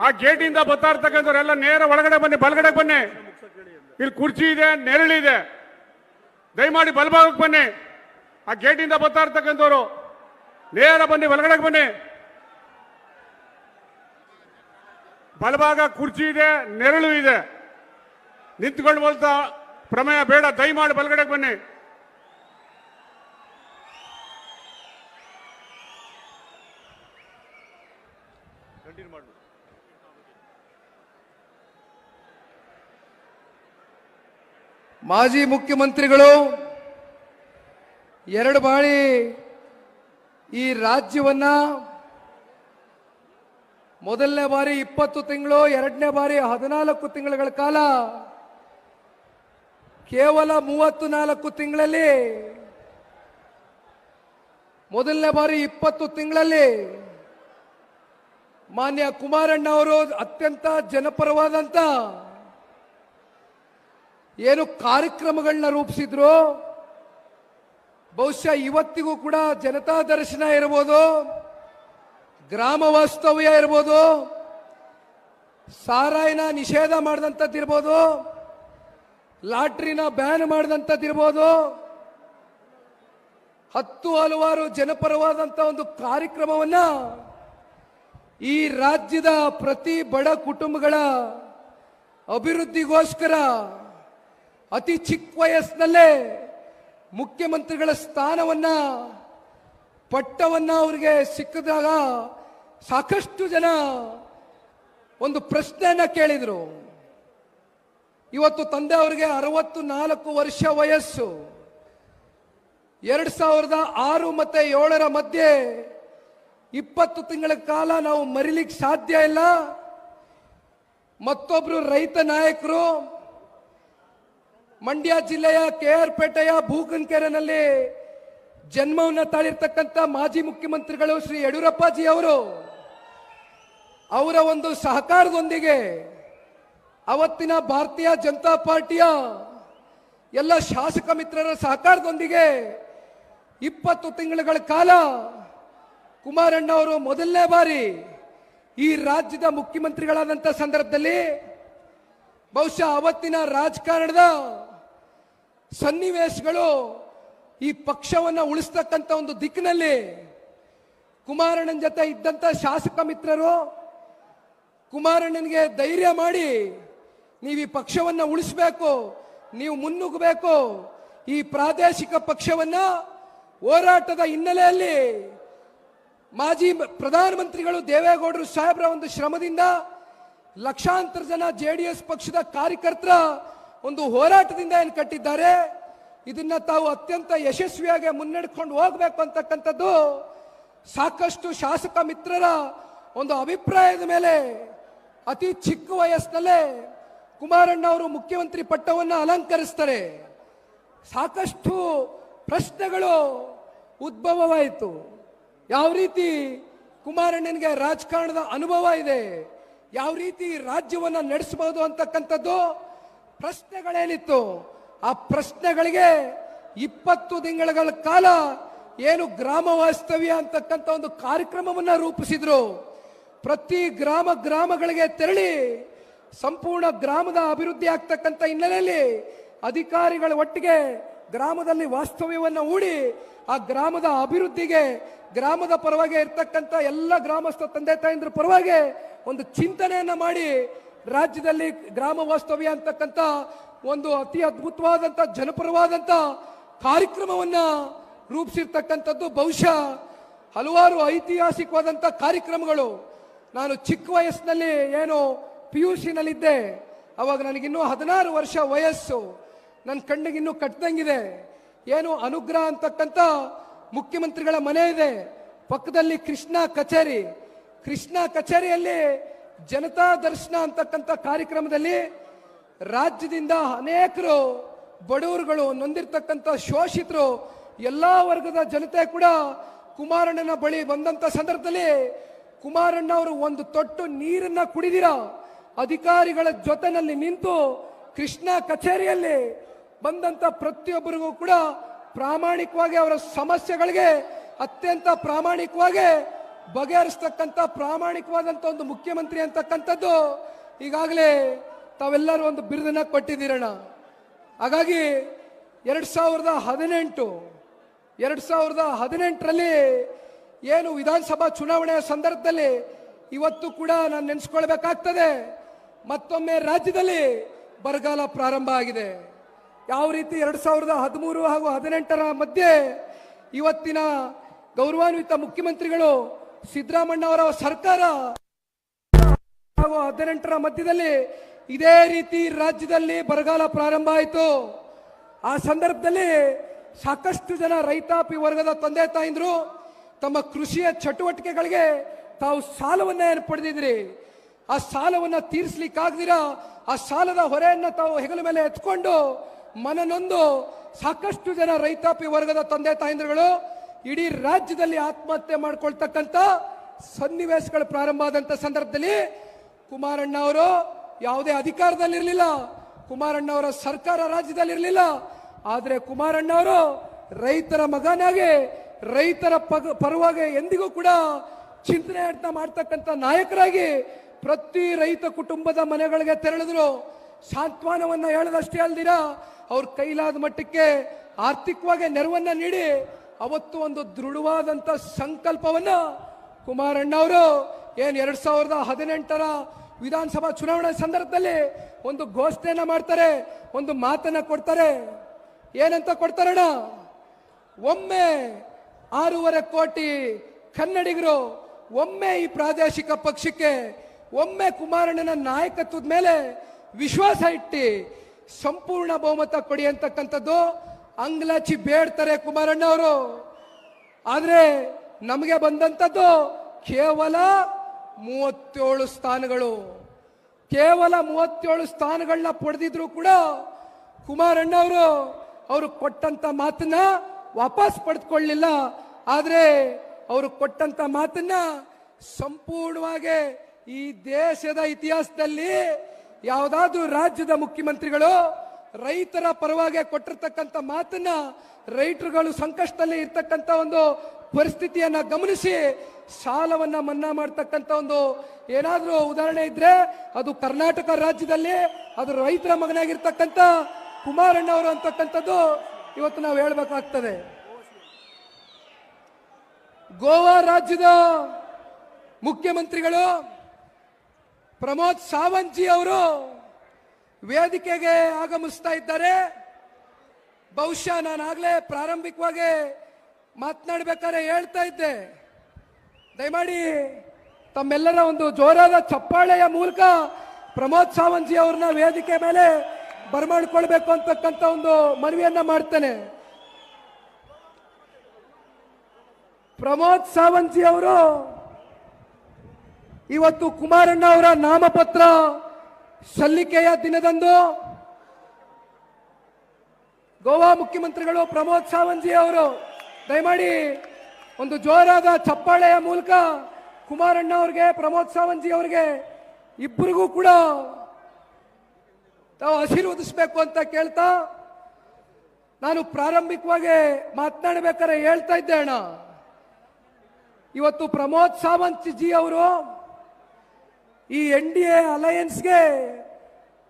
Speaker 3: ಆ ಗೇಟಿಂದ ಬರ್ತಾ ಇರ್ತಕ್ಕಂಥವ್ರೆಲ್ಲ ನೇರ ಒಳಗಡೆ ಬನ್ನಿ ಬಲಗಡೆ ಬನ್ನಿ. ಇಲ್ಲಿ ಕುರ್ಚಿ ಇದೆ ನೆರಳಿದೆ ದಯಮಾಡಿ ಬಲಭಾಗಕ್ಕೆ ಬನ್ನಿ. ಆ ಗೇಟಿಂದ ಬರ್ತಾ ಇರ್ತಕ್ಕಂಥವ್ರು ನೇರ ಬನ್ನಿ ಒಳಗಡೆ ಬನ್ನಿ. ಬಲಭಾಗ ಕುರ್ಚಿ ಇದೆ, ನೆರಳು ಇದೆ. ನಿಂತ್ಕೊಂಡು ಬಲ್ತಾ ಪ್ರಮೇಯ ಬೇಡ, ದಯಮಾಡಿ ಬಲಗಡೆಗೆ ಬನ್ನಿ.
Speaker 1: ಮಾಜಿ ಮುಖ್ಯಮಂತ್ರಿಗಳು, ಎರಡು ಬಾರಿ ಈ ರಾಜ್ಯವನ್ನ ಮೊದಲನೇ ಬಾರಿ ಇಪ್ಪತ್ತು ತಿಂಗಳು, ಎರಡನೇ ಬಾರಿ ಹದಿನಾಲ್ಕು ತಿಂಗಳುಗಳ ಕಾಲ ಕೇವಲ ಮೂವತ್ತು ನಾಲ್ಕು ತಿಂಗಳಲ್ಲಿ, ಮೊದಲನೇ ಬಾರಿ ಇಪ್ಪತ್ತು ತಿಂಗಳಲ್ಲಿ ಮಾನ್ಯ ಕುಮಾರಣ್ಣ ಅವರು ಅತ್ಯಂತ ಜನಪರವಾದಂತ ಏನು ಕಾರ್ಯಕ್ರಮಗಳನ್ನ ರೂಪಿಸಿದ್ರು. ಬಹುಶಃ ಇವತ್ತಿಗೂ ಕೂಡ ಜನತಾ ದರ್ಶನ ಇರ್ಬೋದು, ಗ್ರಾಮ ವಾಸ್ತವ್ಯ ಇರ್ಬೋದು ಸಾರಾಯನ ನಿಷೇಧ ಮಾಡಿದಂಥದ್ದಿರ್ಬೋದು. ಲಾಟ್ರಿನ ಬ್ಯಾನ್ ಮಾಡಿದಂಥದ್ದಿರ್ಬೋದು. ಹತ್ತು ಹಲವಾರು ಜನಪರವಾದಂಥ ಒಂದು ಕಾರ್ಯಕ್ರಮವನ್ನ ಈ ರಾಜ್ಯದ ಪ್ರತಿ ಬಡ ಕುಟುಂಬಗಳ ಅಭಿವೃದ್ಧಿಗೋಸ್ಕರ ಅತಿ ಚಿಕ್ಕ ವಯಸ್ಸಿನಲ್ಲೇ ಮುಖ್ಯಮಂತ್ರಿಗಳ ಸ್ಥಾನವನ್ನ, ಪಟ್ಟವನ್ನ ಅವರಿಗೆ ಸಿಕ್ಕಿದಾಗ ಸಾಕಷ್ಟು ಜನ ಒಂದು ಪ್ರಶ್ನೆಯನ್ನ ಕೇಳಿದ್ರು. ಇವತ್ತು ತಂದೆ ಅವರಿಗೆ ಅರವತ್ತು ನಾಲ್ಕು ವರ್ಷ ವಯಸ್ಸು. ಎರಡ್ ಸಾವಿರದ ಆರು ಮತ್ತೆ ಏಳರ ಮಧ್ಯೆ ಇಪ್ಪತ್ತು ತಿಂಗಳ ಕಾಲ ನಾವು ಮರಿಲಿಕ್ಕೆ ಸಾಧ್ಯ ಇಲ್ಲ. ಮತ್ತೊಬ್ರು ರೈತ ನಾಯಕರು, ಮಂಡ್ಯ ಜಿಲ್ಲೆಯ ಕೆ ಆರ್ ಪೇಟೆಯ ಭೂಕಂಕೆರೆನಲ್ಲಿ ಜನ್ಮವನ್ನು ತಾಳಿರ್ತಕ್ಕಂಥ ಮಾಜಿ ಮುಖ್ಯಮಂತ್ರಿಗಳು ಶ್ರೀ ಯಡಿಯೂರಪ್ಪಾಜಿ ಅವರು, ಅವರ ಒಂದು ಸಹಕಾರದೊಂದಿಗೆ ಅವತ್ತಿನ ಭಾರತೀಯ ಜನತಾ ಪಾರ್ಟಿಯ ಎಲ್ಲ ಶಾಸಕ ಮಿತ್ರರ ಸಹಕಾರದೊಂದಿಗೆ ಇಪ್ಪತ್ತು ತಿಂಗಳುಗಳ ಕಾಲ ಕುಮಾರಣ್ಣ ಅವರು ಮೊದಲನೇ ಬಾರಿ ಈ ರಾಜ್ಯದ ಮುಖ್ಯಮಂತ್ರಿಗಳಾದಂಥ ಸಂದರ್ಭದಲ್ಲಿ ಬಹುಶಃ ಅವತ್ತಿನ ರಾಜಕಾರಣದ ಸನ್ನಿವೇಶಗಳು ಈ ಪಕ್ಷವನ್ನು ಉಳಿಸ್ತಕ್ಕಂಥ ಒಂದು ದಿಕ್ಕಿನಲ್ಲಿ ಕುಮಾರಣ್ಣನ ಜೊತೆ ಇದ್ದಂಥ ಶಾಸಕ ಮಿತ್ರರು ಕುಮಾರಣ್ಣನಿಗೆ ಧೈರ್ಯ ಮಾಡಿ ನೀವು ಈ ಪಕ್ಷವನ್ನ ಉಳಿಸಬೇಕು, ನೀವು ಮುನ್ನುಗ್ಗಬೇಕು. ಈ ಪ್ರಾದೇಶಿಕ ಪಕ್ಷವನ್ನ ಹೋರಾಟದ ಹಿನ್ನೆಲೆಯಲ್ಲಿ ಮಾಜಿ ಪ್ರಧಾನಮಂತ್ರಿಗಳು ದೇವೇಗೌಡರು ಸಾಹೇಬ್ರ ಒಂದು ಶ್ರಮದಿಂದ ಲಕ್ಷಾಂತರ ಜನ ಜೆ ಡಿ ಎಸ್ ಪಕ್ಷದ ಕಾರ್ಯಕರ್ತರ ಒಂದು ಹೋರಾಟದಿಂದ ಏನು ಕಟ್ಟಿದ್ದಾರೆ? ಇದನ್ನ ತಾವು ಅತ್ಯಂತ ಯಶಸ್ವಿಯಾಗಿ ಮುನ್ನಡೆಕೊಂಡು ಹೋಗ್ಬೇಕು ಅಂತಕ್ಕಂಥದ್ದು ಸಾಕಷ್ಟು ಶಾಸಕ ಮಿತ್ರರ ಒಂದು ಅಭಿಪ್ರಾಯದ ಮೇಲೆ ಅತಿ ಚಿಕ್ಕ ವಯಸ್ಸಿನಲ್ಲೇ ಕುಮಾರಣ್ಣ ಅವರು ಮುಖ್ಯಮಂತ್ರಿ ಪಟ್ಟವನ್ನು ಅಲಂಕರಿಸ್ತಾರೆ. ಸಾಕಷ್ಟು ಪ್ರಶ್ನೆಗಳು ಉದ್ಭವವಾಯಿತು. ಯಾವ ರೀತಿ ಕುಮಾರಣ್ಣನಿಗೆ ರಾಜಕಾರಣದ ಅನುಭವ ಇದೆ, ಯಾವ ರೀತಿ ರಾಜ್ಯವನ್ನು ನಡೆಸಬಹುದು ಅಂತಕ್ಕಂಥದ್ದು ಪ್ರಶ್ನೆಗಳೇನಿತ್ತು. ಆ ಪ್ರಶ್ನೆಗಳಿಗೆ ಇಪ್ಪತ್ತು ತಿಂಗಳ ಕಾಲ ಏನು ಗ್ರಾಮ ವಾಸ್ತವ್ಯ ಅಂತಕ್ಕಂಥ ಒಂದು ಕಾರ್ಯಕ್ರಮವನ್ನು ರೂಪಿಸಿದ್ರು. ಪ್ರತಿ ಗ್ರಾಮ ಗ್ರಾಮಗಳಿಗೆ ತೆರಳಿ ಸಂಪೂರ್ಣ ಗ್ರಾಮದ ಅಭಿವೃದ್ಧಿ ಆಗ್ತಕ್ಕಂಥ ಹಿನ್ನೆಲೆಯಲ್ಲಿ ಅಧಿಕಾರಿಗಳ ಒಟ್ಟಿಗೆ ಗ್ರಾಮದಲ್ಲಿ ವಾಸ್ತವ್ಯವನ್ನು ಹೂಡಿ ಆ ಗ್ರಾಮದ ಅಭಿವೃದ್ಧಿಗೆ, ಗ್ರಾಮದ ಪರವಾಗಿ ಇರ್ತಕ್ಕಂಥ ಎಲ್ಲ ಗ್ರಾಮಸ್ಥ ತಂದೆ ತಾಯಂದ್ರ ಪರವಾಗಿ ಒಂದು ಚಿಂತನೆಯನ್ನ ಮಾಡಿ ರಾಜ್ಯದಲ್ಲಿ ಗ್ರಾಮ ವಾಸ್ತವ್ಯ ಅಂತಕ್ಕಂಥ ಒಂದು ಅತಿ ಅದ್ಭುತವಾದಂಥ, ಜನಪರವಾದಂಥ ಕಾರ್ಯಕ್ರಮವನ್ನ ರೂಪಿಸಿರ್ತಕ್ಕಂಥದ್ದು ಬಹುಶಃ ಹಲವಾರು ಐತಿಹಾಸಿಕವಾದಂಥ ಕಾರ್ಯಕ್ರಮಗಳು. ನಾನು ಚಿಕ್ಕ ವಯಸ್ಸಿನಲ್ಲಿ ಏನು ಪಿ ಯು ಸಿನಲ್ಲಿದ್ದೆ ಅವಾಗ ನನಗಿನ್ನೂ ಹದಿನಾರು ವರ್ಷ ವಯಸ್ಸು. ನನ್ನ ಕಣ್ಣಿಗಿನ್ನೂ ಕಟ್ಟದಂಗಿದೆ ಏನು ಅನುಗ್ರಹ ಅಂತಕ್ಕಂಥ ಮುಖ್ಯಮಂತ್ರಿಗಳ ಮನೆ ಇದೆ. ಪಕ್ಕದಲ್ಲಿ ಕೃಷ್ಣ ಕಚೇರಿ. ಕೃಷ್ಣ ಕಚೇರಿಯಲ್ಲಿ ಜನತಾ ದರ್ಶನ ಅಂತಕ್ಕಂಥ ಕಾರ್ಯಕ್ರಮದಲ್ಲಿ ರಾಜ್ಯದಿಂದ ಅನೇಕರು ಬಡವರುಗಳು ನೊಂದಿರ್ತಕ್ಕಂಥ ಶೋಷಿತರು ಎಲ್ಲ ವರ್ಗದ ಜನತೆ ಕೂಡ ಕುಮಾರಣ್ಣನ ಬಳಿ ಬಂದಂತ ಸಂದರ್ಭದಲ್ಲಿ, ಕುಮಾರಣ್ಣ, ಅವರು ಒಂದು ತೊಟ್ಟು ನೀರನ್ನ ಕುಡಿದಿರ? ಅಧಿಕಾರಿಗಳ ಜೊತೆನಲ್ಲಿ ನಿಂತು ಕೃಷ್ಣ ಕಚೇರಿಯಲ್ಲಿ ಬಂದಂತ ಪ್ರತಿಯೊಬ್ಬರಿಗೂ ಕೂಡ ಪ್ರಾಮಾಣಿಕವಾಗಿ ಅವರ ಸಮಸ್ಯೆಗಳಿಗೆ ಅತ್ಯಂತ ಪ್ರಾಮಾಣಿಕವಾಗಿ ಬಗೆಹರಿಸ್ತಕ್ಕಂಥ ಪ್ರಾಮಾಣಿಕವಾದಂಥ ಒಂದು ಮುಖ್ಯಮಂತ್ರಿ ಅಂತಕ್ಕಂಥದ್ದು ಈಗಾಗಲೇ ತಾವೆಲ್ಲರೂ ಒಂದು ಬಿರುದನ್ನ ಕೊಟ್ಟಿದ್ದೀರಣ್ಣ. ಹಾಗಾಗಿ ಎರಡ್ ಸಾವಿರದ ಹದಿನೆಂಟು, ಎರಡ್ ಸಾವಿರದ ಹದಿನೆಂಟರಲ್ಲಿ ಏನು ವಿಧಾನಸಭಾ ಚುನಾವಣೆಯ ಸಂದರ್ಭದಲ್ಲಿ ಇವತ್ತು ಕೂಡ ನಾನು ನೆನೆಸ್ಕೊಳ್ಬೇಕಾಗ್ತದೆ. ಮತ್ತೊಮ್ಮೆ ರಾಜ್ಯದಲ್ಲಿ ಬರಗಾಲ ಪ್ರಾರಂಭ ಆಗಿದೆ. ಯಾವ ರೀತಿ ಎರಡ್ ಸಾವಿರದ ಹದಿಮೂರು ಹಾಗೂ ಹದಿನೆಂಟರ ಮಧ್ಯೆ ಇವತ್ತಿನ ಗೌರವಾನ್ವಿತ ಮುಖ್ಯಮಂತ್ರಿಗಳು ಸಿದ್ದರಾಮಣ್ಣ ಅವರ ಸರ್ಕಾರ ಹಾಗೂ ಹದಿನೆಂಟರ ಮಧ್ಯದಲ್ಲಿ ಇದೇ ರೀತಿ ರಾಜ್ಯದಲ್ಲಿ ಬರಗಾಲ ಪ್ರಾರಂಭ ಆಯಿತು. ಆ ಸಂದರ್ಭದಲ್ಲಿ ಸಾಕಷ್ಟು ಜನ ರೈತಾಪಿ ವರ್ಗದ ತಂದೆ ತಾಯಿಂದ್ರು ತಮ್ಮ ಕೃಷಿಯ ಚಟುವಟಿಕೆಗಳಿಗೆ ತಾವು ಸಾಲವನ್ನೇ ಪಡೆದಿದ್ರಿ. ಆ ಸಾಲವನ್ನ ತೀರಿಸ್ಲಿಕ್ಕಾಗ್ದಿರ? ಆ ಸಾಲದ ಹೊರೆಯನ್ನ ತಾವು ಹೆಗಲ ಮೇಲೆ ಎತ್ಕೊಂಡು ಮನನೊಂದು ಸಾಕಷ್ಟು ಜನ ರೈತಾಪಿ ವರ್ಗದ ತಂದೆ ತಾಯಂದ್ರಗಳು, ಇಡೀ ರಾಜ್ಯದಲ್ಲಿ ಆತ್ಮಹತ್ಯೆ ಮಾಡ್ಕೊಳ್ತಕ್ಕಂಥ ಸನ್ನಿವೇಶಗಳು ಪ್ರಾರಂಭ ಆದಂತ ಸಂದರ್ಭದಲ್ಲಿ ಕುಮಾರಣ್ಣ ಅವರು ಯಾವುದೇ ಅಧಿಕಾರದಲ್ಲಿರಲಿಲ್ಲ. ಕುಮಾರಣ್ಣ ಅವರ ಸರ್ಕಾರ ರಾಜ್ಯದಲ್ಲಿರಲಿಲ್ಲ. ಆದರೆ ಕುಮಾರಣ್ಣ ಅವರು ರೈತರ ಮಗನಾಗಿ, ರೈತರ ಪರವಾಗಿ ಎಂದಿಗೂ ಕೂಡ ಚಿಂತನೆ ಅಂತ ಮಾಡ್ತಕ್ಕಂಥ ನಾಯಕರಾಗಿ ಪ್ರತಿ ರೈತ ಕುಟುಂಬದ ಮನೆಗಳಿಗೆ ತೆರಳಿದ್ರು, ಸಾಂತ್ವನವನ್ನ ಹೇಳದಷ್ಟೇ ಅಲ್ದಿರ, ಅವ್ರ ಕೈಲಾದ ಮಟ್ಟಕ್ಕೆ ಆರ್ಥಿಕವಾಗಿ ನೆರವನ್ನ ನೀಡಿ, ಅವತ್ತು ಒಂದು ದೃಢವಾದಂತ ಸಂಕಲ್ಪವನ್ನ ಕುಮಾರಣ್ಣ ಅವರು ಏನು ಎರಡ್ ಸಾವಿರದ ಹದಿನೆಂಟರ ವಿಧಾನಸಭಾ ಚುನಾವಣೆ ಸಂದರ್ಭದಲ್ಲಿ ಒಂದು ಘೋಷಣೆಯನ್ನ ಮಾಡ್ತಾರೆ, ಒಂದು ಮಾತನ್ನ ಕೊಡ್ತಾರೆ. ಏನಂತ ಕೊಡ್ತಾರಣ ಒಮ್ಮೆ ಆರೂವರೆ ಕೋಟಿ ಕನ್ನಡಿಗರು, ಒಮ್ಮೆ ಈ ಪ್ರಾದೇಶಿಕ ಪಕ್ಷಕ್ಕೆ ಒಮ್ಮೆ ಕುಮಾರಣ್ಣನ ನಾಯಕತ್ವದ ಮೇಲೆ ವಿಶ್ವಾಸ ಇಟ್ಟು ಸಂಪೂರ್ಣ ಬಹುಮತ ಕೊಡಿ ಅಂತಕ್ಕಂಥದ್ದು ಅಂಗ್ಲಾಚಿ ಬೇಡ್ತಾರೆ ಕುಮಾರಣ್ಣ ಅವರು ಆದ್ರೆ ನಮಗೆ ಬಂದಂತದ್ದು ಕೇವಲ ಮೂವತ್ತೇಳು ಸ್ಥಾನಗಳು. ಕೇವಲ ಮೂವತ್ತೇಳು ಸ್ಥಾನಗಳನ್ನ ಪಡೆದಿದ್ರು ಕೂಡ ಕುಮಾರಣ್ಣ ಅವರು ಅವರು ಕೊಟ್ಟಂತ ಮಾತನ್ನ ವಾಪಸ್ ಪಡೆದುಕೊಳ್ಳಿಲ್ಲ ಆದರೆ ಅವರು ಕೊಟ್ಟಂತ ಮಾತನ್ನ ಸಂಪೂರ್ಣವಾಗಿ ಈ ದೇಶದ ಇತಿಹಾಸದಲ್ಲಿ ಯಾವುದಾದ್ರೂ ರಾಜ್ಯದ ಮುಖ್ಯಮಂತ್ರಿಗಳು ರೈತರ ಪರವಾಗಿ ಕೊಟ್ಟಿರ್ತಕ್ಕಂಥ ಮಾತನ್ನ ರೈತರುಗಳು ಸಂಕಷ್ಟದಲ್ಲಿ ಇರ್ತಕ್ಕಂಥ ಒಂದು ಪರಿಸ್ಥಿತಿಯನ್ನ ಗಮನಿಸಿ ಸಾಲವನ್ನ ಮನ್ನಾ ಮಾಡ್ತಕ್ಕಂಥ ಒಂದು ಏನಾದರೂ ಉದಾಹರಣೆ ಇದ್ರೆ ಅದು ಕರ್ನಾಟಕ ರಾಜ್ಯದಲ್ಲಿ ಅದು ರೈತರ ಮಗನಾಗಿರ್ತಕ್ಕಂಥ ಕುಮಾರಣ್ಣ ಅವರು ಅಂತಕ್ಕಂಥದ್ದು ಇವತ್ತು ನಾವು ಹೇಳ್ಬೇಕಾಗ್ತದೆ. ಗೋವಾ ರಾಜ್ಯದ ಮುಖ್ಯಮಂತ್ರಿಗಳು ಪ್ರಮೋದ್ ಸಾವಂತ್ ಜಿ ಅವರು ವೇದಿಕೆಗೆ ಆಗಮಿಸ್ತಾ ಇದ್ದಾರೆ. ಬಹುಶಃ ನಾನು ಆಗ್ಲೇ ಪ್ರಾರಂಭಿಕವಾಗಿ ಮಾತನಾಡ್ಬೇಕಾದ್ರೆ ಹೇಳ್ತಾ ಇದ್ದೆ. ದಯಮಾಡಿ ತಮ್ಮೆಲ್ಲರ ಒಂದು ಜೋರಾದ ಚಪ್ಪಾಳೆಯ ಮೂಲಕ ಪ್ರಮೋದ್ ಸಾವಂತ್ ಜಿ ಅವ್ರನ್ನ ವೇದಿಕೆ ಮೇಲೆ ಬರಮಾಡ್ಕೊಳ್ಬೇಕು ಅಂತಕ್ಕಂಥ ಒಂದು ಮನವಿಯನ್ನ ಮಾಡ್ತೇನೆ. ಪ್ರಮೋದ್ ಸಾವಂತ್ ಜಿ ಅವರು ಇವತ್ತು ಕುಮಾರಣ್ಣ ಅವರ ನಾಮಪತ್ರ ಸಲ್ಲಿಕೆಯ ದಿನದಂದು ಗೋವಾ ಮುಖ್ಯಮಂತ್ರಿಗಳು ಪ್ರಮೋದ್ ಸಾವಂತ್ ಅವರು, ದಯಮಾಡಿ ಒಂದು ಜೋರಾದ ಚಪ್ಪಾಳೆಯ ಮೂಲಕ ಕುಮಾರಣ್ಣ ಅವ್ರಿಗೆ, ಪ್ರಮೋದ್ ಸಾವಂತ್ ಅವರಿಗೆ ಇಬ್ಬರಿಗೂ ಕೂಡ ತಾವು ಆಶೀರ್ವದಿಸಬೇಕು ಅಂತ ಕೇಳ್ತಾ ನಾನು ಪ್ರಾರಂಭಿಕವಾಗಿ ಮಾತನಾಡಬೇಕಾದ್ರೆ ಹೇಳ್ತಾ ಇದ್ದೆ ಅಣ್ಣ ಇವತ್ತು ಪ್ರಮೋದ್ ಸಾವಂತ್ ಜಿ ಅವರು ಈ ಎನ್ ಡಿ ಎ ಅಲಯನ್ಸ್ಗೆ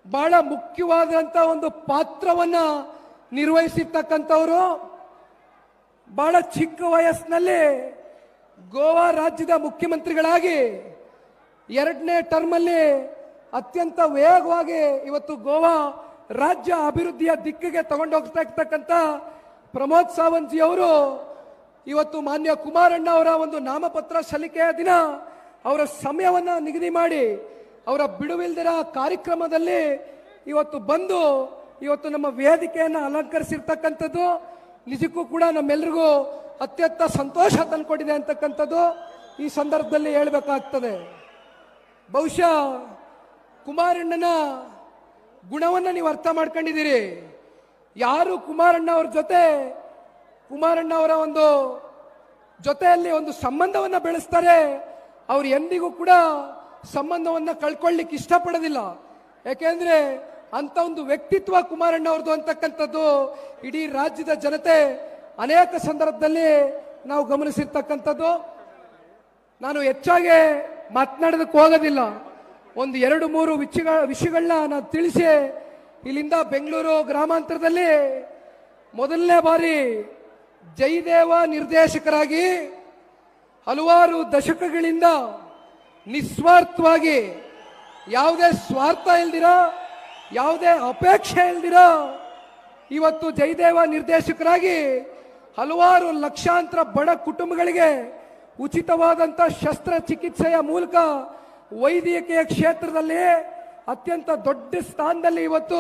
Speaker 1: ಬಹಳ ಮುಖ್ಯವಾದಂಥ ಒಂದು ಪಾತ್ರವನ್ನ ನಿರ್ವಹಿಸಿರ್ತಕ್ಕಂಥವರು. ಬಹಳ ಚಿಕ್ಕ ವಯಸ್ಸಿನಲ್ಲಿ ಗೋವಾ ರಾಜ್ಯದ ಮುಖ್ಯಮಂತ್ರಿಗಳಾಗಿ ಎರಡನೇ ಟರ್ಮಲ್ಲಿ ಅತ್ಯಂತ ವೇಗವಾಗಿ ಇವತ್ತು ಗೋವಾ ರಾಜ್ಯ ಅಭಿವೃದ್ಧಿಯ ದಿಕ್ಕಿಗೆ ತಗೊಂಡೋಗ್ತಾ ಇರ್ತಕ್ಕಂಥ ಪ್ರಮೋದ್ ಸಾವಂತ್ ಜಿ ಅವರು ಇವತ್ತು ಮಾನ್ಯ ಕುಮಾರಣ್ಣ ಅವರ ಒಂದು ನಾಮಪತ್ರ ಸಲ್ಲಿಕೆಯ ದಿನ ಅವರ ಸಮಯವನ್ನ ನಿಗದಿ ಮಾಡಿ ಅವರ ಬಿಡುವಿಲ್ದಿರ ಕಾರ್ಯಕ್ರಮದಲ್ಲಿ ಇವತ್ತು ಬಂದು ಇವತ್ತು ನಮ್ಮ ವೇದಿಕೆಯನ್ನು ಅಲಂಕರಿಸಿರ್ತಕ್ಕಂಥದ್ದು, ನಿಜಕ್ಕೂ ಕೂಡ ನಮ್ಮೆಲ್ರಿಗೂ ಅತ್ಯಂತ ಸಂತೋಷ ತಂದುಕೊಟ್ಟಿದೆ ಅಂತಕ್ಕಂಥದ್ದು ಈ ಸಂದರ್ಭದಲ್ಲಿ ಹೇಳಬೇಕಾಗ್ತದೆ. ಬಹುಶಃ ಕುಮಾರಣ್ಣನ ಗುಣವನ್ನ ನೀವು ಅರ್ಥ ಮಾಡ್ಕೊಂಡಿದ್ದೀರಿ. ಯಾರು ಕುಮಾರಣ್ಣ ಅವ್ರ ಜೊತೆ, ಕುಮಾರಣ್ಣ ಅವರ ಒಂದು ಜೊತೆಯಲ್ಲಿ ಒಂದು ಸಂಬಂಧವನ್ನ ಬೆಳೆಸ್ತಾರೆ ಅವ್ರು ಎಂದಿಗೂ ಕೂಡ ಸಂಬಂಧವನ್ನ ಕಳ್ಕೊಳ್ಳಿಕ್ಕೆ ಇಷ್ಟಪಡೋದಿಲ್ಲ. ಯಾಕೆಂದ್ರೆ ಅಂತ ಒಂದು ವ್ಯಕ್ತಿತ್ವ ಕುಮಾರಣ್ಣ ಅವ್ರದ್ದು ಅಂತಕ್ಕಂಥದ್ದು ಇಡೀ ರಾಜ್ಯದ ಜನತೆ ಅನೇಕ ಸಂದರ್ಭದಲ್ಲಿ ನಾವು ಗಮನಿಸಿರ್ತಕ್ಕಂಥದ್ದು. ನಾನು ಹೆಚ್ಚಾಗಿ ಮಾತನಾಡೋದಕ್ಕೆ ಹೋಗೋದಿಲ್ಲ. ಒಂದು ಎರಡು ಮೂರು ವಿಷಯಗಳ ವಿಷಯಗಳನ್ನ ನಾನು ತಿಳಿಸಿ ಇಲ್ಲಿಂದ ಬೆಂಗಳೂರು ಗ್ರಾಮಾಂತರದಲ್ಲಿ ಮೊದಲನೇ ಬಾರಿ ಜೈದೇವ ನಿರ್ದೇಶಕರಾಗಿ ಹಲವಾರು ದಶಕಗಳಿಂದ ನಿಸ್ವಾರ್ಥವಾಗಿ ಯಾವುದೇ ಸ್ವಾರ್ಥ ಇಲ್ದಿರ, ಯಾವುದೇ ಅಪೇಕ್ಷೆ ಇಲ್ದಿರ ಇವತ್ತು ಜಯದೇವ ನಿರ್ದೇಶಕರಾಗಿ ಹಲವಾರು ಲಕ್ಷಾಂತರ ಬಡ ಕುಟುಂಬಗಳಿಗೆ ಉಚಿತವಾದಂಥ ಶಸ್ತ್ರಚಿಕಿತ್ಸೆಯ ಮೂಲಕ ವೈದ್ಯಕೀಯ ಕ್ಷೇತ್ರದಲ್ಲಿ ಅತ್ಯಂತ ದೊಡ್ಡ ಸ್ಥಾನದಲ್ಲಿ ಇವತ್ತು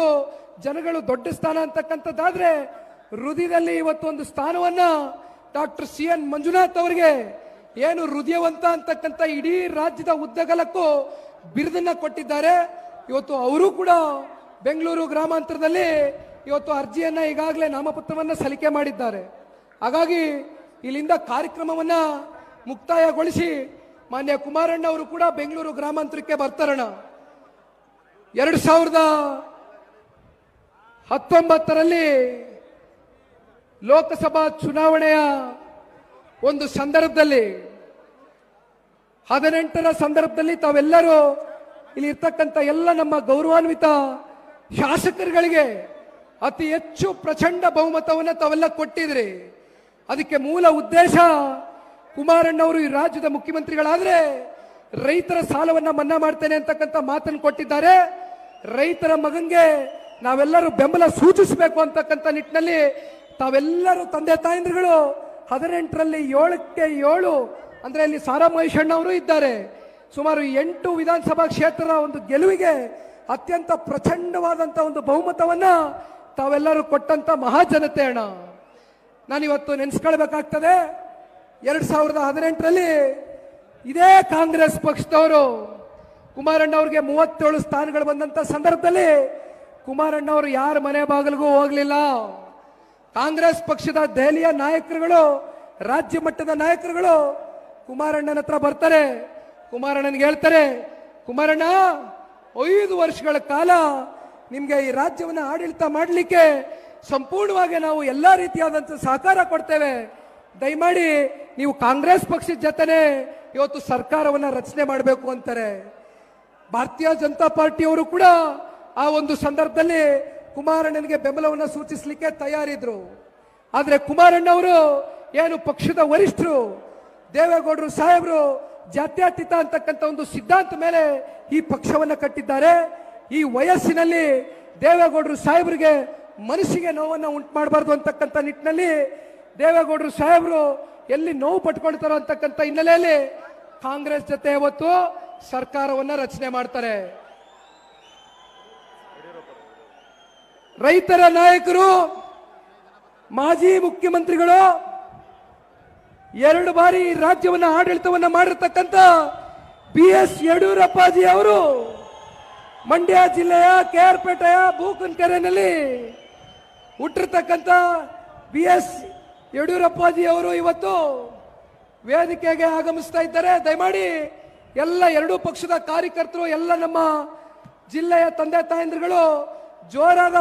Speaker 1: ಜನಗಳು ದೊಡ್ಡ ಸ್ಥಾನ ಅಂತಕ್ಕಂಥದ್ದಾದ್ರೆ ಹೃದಯದಲ್ಲಿ ಇವತ್ತು ಒಂದು ಸ್ಥಾನವನ್ನ ಡಾಕ್ಟರ್ ಸಿ ಎನ್ ಮಂಜುನಾಥ್ ಅವರಿಗೆ ಏನು ಹೃದಯವಂತ ಅಂತಕ್ಕಂಥ ಇಡೀ ರಾಜ್ಯದ ಉದ್ದಗಲಕ್ಕೂ ಬಿರುದನ್ನ ಕೊಟ್ಟಿದ್ದಾರೆ. ಇವತ್ತು ಅವರು ಕೂಡ ಬೆಂಗಳೂರು ಗ್ರಾಮಾಂತರದಲ್ಲಿ ಇವತ್ತು ಅರ್ಜಿಯನ್ನ ಈಗಾಗಲೇ ನಾಮಪತ್ರವನ್ನ ಸಲ್ಲಿಕೆ ಮಾಡಿದ್ದಾರೆ. ಹಾಗಾಗಿ ಇಲ್ಲಿಂದ ಕಾರ್ಯಕ್ರಮವನ್ನ ಮುಕ್ತಾಯಗೊಳಿಸಿ ಮಾನ್ಯ ಕುಮಾರಣ್ಣ ಅವರು ಕೂಡ ಬೆಂಗಳೂರು ಗ್ರಾಮಾಂತರಕ್ಕೆ ಬರ್ತಾರಣ. ಎರಡು ಸಾವಿರದ ಹತ್ತೊಂಬತ್ತರಲ್ಲಿ ಲೋಕಸಭಾ ಚುನಾವಣೆಯ ಒಂದು ಸಂದರ್ಭದಲ್ಲಿ ಹದಿನೆಂಟರ ಸಂದರ್ಭದಲ್ಲಿ ತಾವೆಲ್ಲರೂ ಇಲ್ಲಿ ಇರ್ತಕ್ಕಂಥ ಎಲ್ಲ ನಮ್ಮ ಗೌರವಾನ್ವಿತ ಶಾಸಕರುಗಳಿಗೆ ಅತಿ ಹೆಚ್ಚು ಪ್ರಚಂಡ ಬಹುಮತವನ್ನು ತಾವೆಲ್ಲ ಕೊಟ್ಟಿದ್ರಿ. ಅದಕ್ಕೆ ಮೂಲ ಉದ್ದೇಶ ಕುಮಾರಣ್ಣವರು ಈ ರಾಜ್ಯದ ಮುಖ್ಯಮಂತ್ರಿಗಳಾದ್ರೆ ರೈತರ ಸಾಲವನ್ನ ಮನ್ನಾ ಮಾಡ್ತೇನೆ ಅಂತಕ್ಕಂಥ ಮಾತನ್ನು ಕೊಟ್ಟಿದ್ದಾರೆ. ರೈತರ ಮಗಂಗೆ ನಾವೆಲ್ಲರೂ ಬೆಂಬಲ ಸೂಚಿಸಬೇಕು ಅಂತಕ್ಕಂಥ ನಿಟ್ಟಿನಲ್ಲಿ ತಾವೆಲ್ಲರೂ ತಂದೆ ತಾಯಂದ್ರುಗಳು ಹದಿನೆಂಟರಲ್ಲಿ ಏಳಕ್ಕೆ ಏಳು ಅಂದ್ರೆ ಇಲ್ಲಿ ಸಾರಾ ಮಹೇಶಣ್ಣವರು ಇದ್ದಾರೆ. ಸುಮಾರು ಎಂಟು ವಿಧಾನಸಭಾ ಕ್ಷೇತ್ರದ ಒಂದು ಗೆಲುವಿಗೆ ಅತ್ಯಂತ ಪ್ರಚಂಡವಾದಂಥ ಒಂದು ಬಹುಮತವನ್ನ ತಾವೆಲ್ಲರೂ ಕೊಟ್ಟಂತ ಮಹಾಜನತೆ ಅಣ್ಣ. ನಾನಿವತ್ತು ನೆನೆಸ್ಕೊಳ್ಬೇಕಾಗ್ತದೆ, ಎರಡು ಸಾವಿರದ ಹದಿನೆಂಟರಲ್ಲಿ ಇದೇ ಕಾಂಗ್ರೆಸ್ ಪಕ್ಷದವರು ಕುಮಾರಣ್ಣ ಅವ್ರಿಗೆ ಮೂವತ್ತೇಳು ಸ್ಥಾನಗಳು ಬಂದಂತ ಸಂದರ್ಭದಲ್ಲಿ ಕುಮಾರಣ್ಣ ಅವರು ಯಾರ ಮನೆ ಬಾಗಿಲಿಗೂ ಹೋಗಲಿಲ್ಲ. ಕಾಂಗ್ರೆಸ್ ಪಕ್ಷದ ದೆಹಲಿಯ ನಾಯಕರುಗಳು, ರಾಜ್ಯ ಮಟ್ಟದ ನಾಯಕರುಗಳು ಕುಮಾರಣ್ಣನ ಹತ್ರ ಬರ್ತಾರೆ. ಕುಮಾರಣ್ಣನ್ಗೆ ಹೇಳ್ತಾರೆ, ಕುಮಾರಣ್ಣ, ಐದು ವರ್ಷಗಳ ಕಾಲ ನಿಮ್ಗೆ ಈ ರಾಜ್ಯವನ್ನ ಆಡಳಿತ ಮಾಡಲಿಕ್ಕೆ ಸಂಪೂರ್ಣವಾಗಿ ನಾವು ಎಲ್ಲಾ ರೀತಿಯಾದಂತ ಸಹಕಾರ ಕೊಡ್ತೇವೆ. ದಯಮಾಡಿ ನೀವು ಕಾಂಗ್ರೆಸ್ ಪಕ್ಷದ ಜೊತೆನೆ ಇವತ್ತು ಸರ್ಕಾರವನ್ನ ರಚನೆ ಮಾಡಬೇಕು ಅಂತಾರೆ. ಭಾರತೀಯ ಜನತಾ ಪಾರ್ಟಿಯವರು ಕೂಡ ಆ ಒಂದು ಸಂದರ್ಭದಲ್ಲಿ ಕುಮಾರಣ್ಣನಿಗೆ ಬೆಂಬಲವನ್ನು ಸೂಚಿಸಲಿಕ್ಕೆ ತಯಾರಿದ್ರು. ಆದ್ರೆ ಕುಮಾರಣ್ಣ ಅವರು ಏನು ಪಕ್ಷದ ವರಿಷ್ಠರು ದೇವೇಗೌಡರು ಸಾಹೇಬರು ಜಾತ್ಯತೀತ ಅಂತಕ್ಕಂಥ ಒಂದು ಸಿದ್ಧಾಂತ ಮೇಲೆ ಈ ಪಕ್ಷವನ್ನ ಕಟ್ಟಿದ್ದಾರೆ. ಈ ವಯಸ್ಸಿನಲ್ಲಿ ದೇವೇಗೌಡರು ಸಾಹೇಬರಿಗೆ ಮನಸ್ಸಿಗೆ ನೋವನ್ನು ಉಂಟು ಮಾಡಬಾರ್ದು ಅಂತಕ್ಕಂಥ ನಿಟ್ಟಿನಲ್ಲಿ ದೇವೇಗೌಡರು ಸಾಹೇಬರು ಎಲ್ಲಿ ನೋವು ಪಟ್ಕೊಳ್ತಾರೋ ಅಂತಕ್ಕಂಥ ಹಿನ್ನೆಲೆಯಲ್ಲಿ ಕಾಂಗ್ರೆಸ್ ಜೊತೆ ಇವತ್ತು ಸರ್ಕಾರವನ್ನ ರಚನೆ ಮಾಡ್ತಾರೆ. ರೈತರ ನಾಯಕರು, ಮಾಜಿ ಮುಖ್ಯಮಂತ್ರಿಗಳು ಎರಡು ಬಾರಿ ರಾಜ್ಯವನ್ನ ಆಡಳಿತವನ್ನ ಮಾಡಿರ್ತಕ್ಕಂಥ ಬಿ ಎಸ್ ಯಡಿಯೂರಪ್ಪಾಜಿ ಅವರು ಮಂಡ್ಯ ಜಿಲ್ಲೆಯ ಕೆಆರ್ಪೇಟೆಯ ಬೂಕನ್ಕೆರೆನಲ್ಲಿ ಹುಟ್ಟಿರ್ತಕ್ಕಂಥ ಬಿ ಎಸ್ ಯಡಿಯೂರಪ್ಪಾಜಿ ಅವರು ಇವತ್ತು ವೇದಿಕೆಗೆ ಆಗಮಿಸ್ತಾ ಇದ್ದಾರೆ. ದಯಮಾಡಿ ಎಲ್ಲ ಎರಡೂ ಪಕ್ಷದ ಕಾರ್ಯಕರ್ತರು, ಎಲ್ಲ ನಮ್ಮ ಜಿಲ್ಲೆಯ ತಂದೆ ತಾಯಂದಿರುಗಳು ಜೋರಾದ